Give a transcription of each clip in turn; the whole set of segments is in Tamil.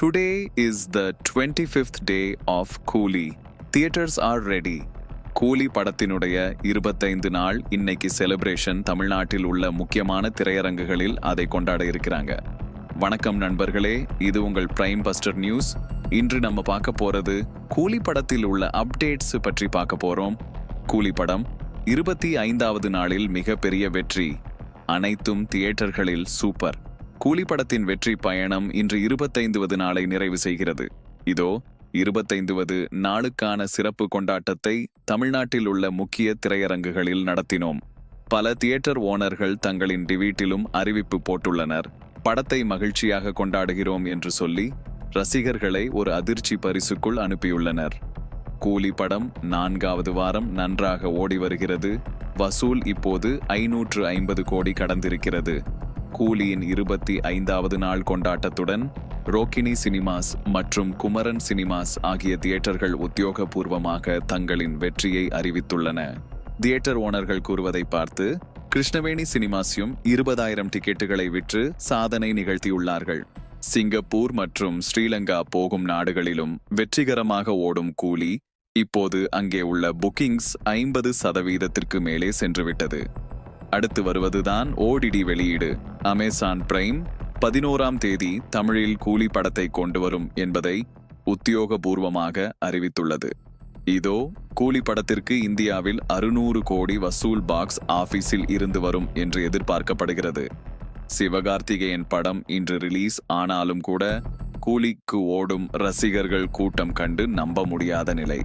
Today is the 25th day of Coolie theatres are ready. Coolie படத்தினுடைய இருபத்தைந்து நாள் இன்னைக்கு செலிப்ரேஷன் தமிழ்நாட்டில் உள்ள முக்கியமான திரையரங்குகளில் அதை கொண்டாட இருக்கிறாங்க. வணக்கம் நண்பர்களே இது உங்கள் பிரைம் பஸ்டர் நியூஸ் இன்று நம்ம பார்க்க போறது கூலி படத்தில் உள்ள அப்டேட்ஸ் பற்றி பார்க்க போறோம். கூலி படம் இருபத்தி ஐந்தாவது நாளில் மிகப்பெரிய வெற்றி. அனைத்தும் தியேட்டர்களில் சூப்பர் கூலி படத்தின் வெற்றி பயணம் இன்று இருபத்தைந்துவது நாளை நிறைவு செய்கிறது. இதோ இருபத்தைந்துவது நாளுக்கான சிறப்பு கொண்டாட்டத்தை தமிழ்நாட்டில் உள்ள முக்கிய திரையரங்குகளில் நடத்தினோம். பல தியேட்டர் ஓனர்கள் தங்களின் டிவீட்டிலும் அறிவிப்பு போட்டுள்ளனர். படத்தை மகிழ்ச்சியாக கொண்டாடுகிறோம் என்று சொல்லி ரசிகர்களை ஒரு அதிர்ச்சி பரிசுக்குள் அனுப்பியுள்ளனர். கூலி படம் நான்காவது வாரம் நன்றாக ஓடி வருகிறது. வசூல் இப்போது ஐநூற்று ஐம்பது கோடி கடந்திருக்கிறது. கூலியின் இருபத்தி ஐந்தாவது நாள் கொண்டாட்டத்துடன் ரோக்கினி சினிமாஸ் மற்றும் குமரன் சினிமாஸ் ஆகிய தியேட்டர்கள் உத்தியோகபூர்வமாக தங்களின் வெற்றியை அறிவித்துள்ளன. தியேட்டர் ஓனர்கள் கூறுவதை பார்த்து கிருஷ்ணவேணி சினிமாஸும் இருபதாயிரம் டிக்கெட்டுகளை விற்று சாதனை நிகழ்த்தியுள்ளார்கள். சிங்கப்பூர் மற்றும் ஸ்ரீலங்கா போகும் நாடுகளிலும் வெற்றிகரமாக ஓடும் கூலி இப்போது அங்கே உள்ள புக்கிங்ஸ் ஐம்பது சதவீதத்திற்கு மேலே சென்றுவிட்டது. அடுத்து வருவதுதான் ஓடிடி வெளியீடு. அமேசான் பிரைம் பதினோராம் தேதி தமிழில் கூலி படத்தை கொண்டு வரும் என்பதை உத்தியோகபூர்வமாக அறிவித்துள்ளது. இதோ கூலி படத்திற்கு இந்தியாவில் அறுநூறு கோடி வசூல் பாக்ஸ் ஆபீஸில் இருந்து வரும் என்று எதிர்பார்க்கப்படுகிறது. சிவகார்த்திகேயன் படம் இன்று ரிலீஸ் ஆனாலும் கூட கூலிக்கு ஓடும் ரசிகர்கள் கூட்டம் கண்டு நம்ப முடியாத நிலை.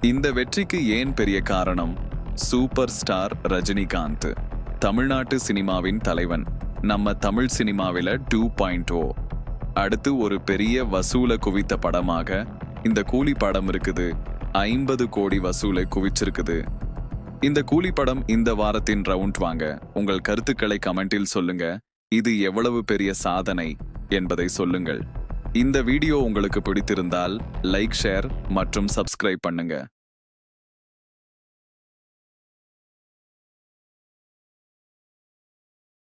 இந்த வெற்றிக்கு ஏன் பெரிய காரணம்? Super star Rajinikanth. தமிழ்நாட்டு சினிமாவின் தலைவன். நம்ம தமிழ் சினிமாவில டூ பாயிண்ட் ஓ. அடுத்து ஒரு பெரிய வசூலை குவித்த படமாக இந்த கூலி படம் இருக்குது. ஐம்பது கோடி வசூலை குவிச்சிருக்குது. இந்த கூலி படம் இந்த வாரத்தின் ரவுண்ட் வாங்க. உங்கள் கருத்துக்களை கமெண்டில் சொல்லுங்க. இது எவ்வளவு பெரிய சாதனை என்பதை சொல்லுங்கள். இந்த வீடியோ உங்களுக்கு பிடித்திருந்தால் லைக் ஷேர் மற்றும் சப்ஸ்கிரைப் பண்ணுங்க.